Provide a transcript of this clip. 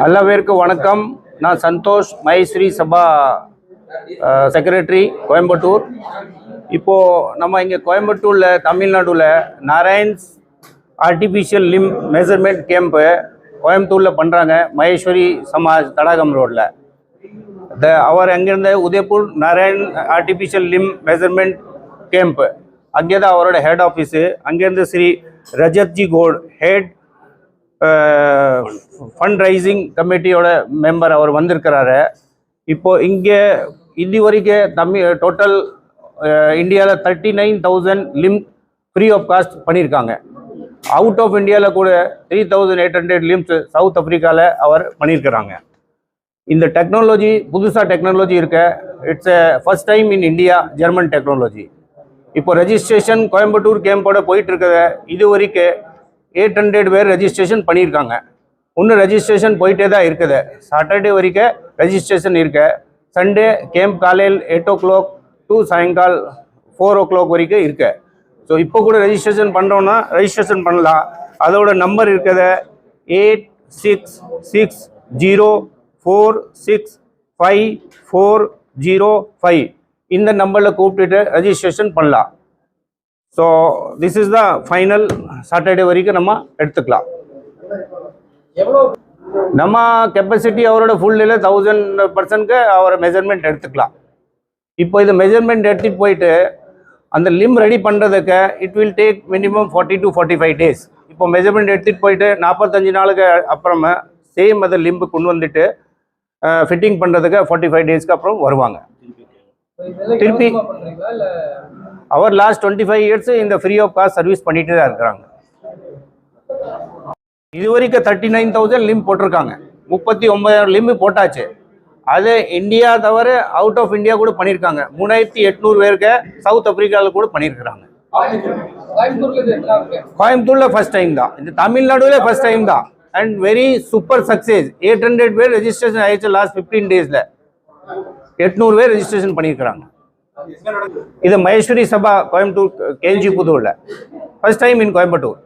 நல்ல பேருக்கு வணக்கம். நான் சந்தோஷ் மகேஸ்வரி சபா செக்ரட்டரி கோயம்புத்தூர். இப்போது நம்ம இங்கே கோயம்புத்தூரில் தமிழ்நாடுல Narayans artificial limb measurement camp கோயம்புத்தூரில் பண்ணுறாங்க மகேஸ்வரி சமாஜ் தடாகம் ரோட்டில் த அவர் அங்கேருந்து Udaipur Narayan artificial limb measurement camp அங்கே தான் அவரோட ஹெட் ஆஃபீஸு அங்கேருந்து ஸ்ரீ ரஜத்ஜி கோட் ஹெட் ஃபண்ட் ரைசிங் கமிட்டியோட மெம்பர் அவர் வந்திருக்கிறாரு. இப்போ இங்கே இது வரைக்கும் தமிழ் டோட்டல் இந்தியாவில் thirty nine thousand limb free of cost பண்ணியிருக்காங்க. அவுட் ஆஃப் இந்தியாவில் கூட three thousand eight hundred limbs south ஆஃப்ரிக்காவில் அவர் பண்ணியிருக்கிறாங்க. இந்த டெக்னாலஜி புதுசாக டெக்னாலஜி இருக்க it's a first time in India German technology இப்போ ரெஜிஸ்ட்ரேஷன் கோயம்புத்தூர் கேம்போட போயிட்டு இருக்கிறத இது வரைக்கும் எயிட் ஹண்ட்ரட் பேர் ரெஜிஸ்ட்ரேஷன் பண்ணியிருக்காங்க. இன்னும் ரெஜிஸ்ட்ரேஷன் போயிட்டே தான் இருக்குது. சாட்டர்டே வரைக்கும் ரெஜிஸ்ட்ரேஷன் இருக்கு. சண்டே கேம்ப் காலையில் எயிட் ஓ கிளாக் டு சாயங்கால் ஃபோர் ஓ கிளாக் வரைக்கும் இருக்கு. ஸோ இப்போ கூட ரெஜிஸ்ட்ரேஷன் பண்ணுறோன்னா ரெஜிஸ்ட்ரேஷன் பண்ணலாம். அதோட நம்பர் இருக்குது. Eight six six zero four six five four zero five இந்த நம்பரில் கூப்பிட்டுட்டு ரெஜிஸ்ட்ரேஷன் பண்ணலாம். So this is the final Saturday வரைக்கும் நம்ம எடுத்துக்கலாம். நம்ம கெப்பாசிட்டி அவரோட ஃபுல் இல்லை தௌசண்ட் பர்சன்ட்க்கு அவரை மெஷர்மெண்ட் எடுத்துக்கலாம். இப்போ இது மெஷர்மெண்ட் எடுத்துகிட்டு போயிட்டு அந்த லிம் ரெடி பண்ணுறதுக்கு it will take minimum forty to forty five days இப்போ மெஷர்மெண்ட் எடுத்துகிட்டு போயிட்டு நாற்பத்தஞ்சு நாளுக்கு அப்புறமா சேம் அதை லிம்பு கொண்டு வந்துட்டு ஃபிட்டிங் பண்ணுறதுக்கு ஃபார்ட்டி ஃபைவ் டேஸ்க்கு அப்புறம் வருவாங்க. திருப்பி அவர் லாஸ்ட் டுவெண்ட்டி ஃபைவ் இயர்ஸ் இந்த ஃப்ரீ ஆஃப் காஸ்ட் சர்வீஸ் பண்ணிட்டு தான் இருக்கிறாங்க. இது வரைக்கும் தேர்ட்டி நைன் தௌசண்ட் லிம் போட்டிருக்காங்க. முப்பத்தி ஒன்பதாயிரம் லிம்பு போட்டாச்சு. அது இந்தியா தவிர அவுட் ஆஃப் இந்தியா கூட பண்ணியிருக்காங்க. மூணாயிரத்தி எட்நூறு பேருக்கு சவுத் ஆப்பிரிக்காவில் கூட பண்ணியிருக்கிறாங்க. கோயம்புத்தூரில் ஃபர்ஸ்ட் டைம் தான். இந்த தமிழ்நாடுல ஃபர்ஸ்ட் டைம் தான். And very super success eight hundred பேர் ரெஜிஸ்ட்ரேஷன் ஆயிடுச்சு லாஸ்ட் ஃபிஃப்டீன் டேஸில் எட்நூறு பேர் ரெஜிஸ்ட்ரேஷன் பண்ணியிருக்கிறாங்க. இது Maheswari Sabha Coimbatore KG புதூரில். First time in Coimbatore.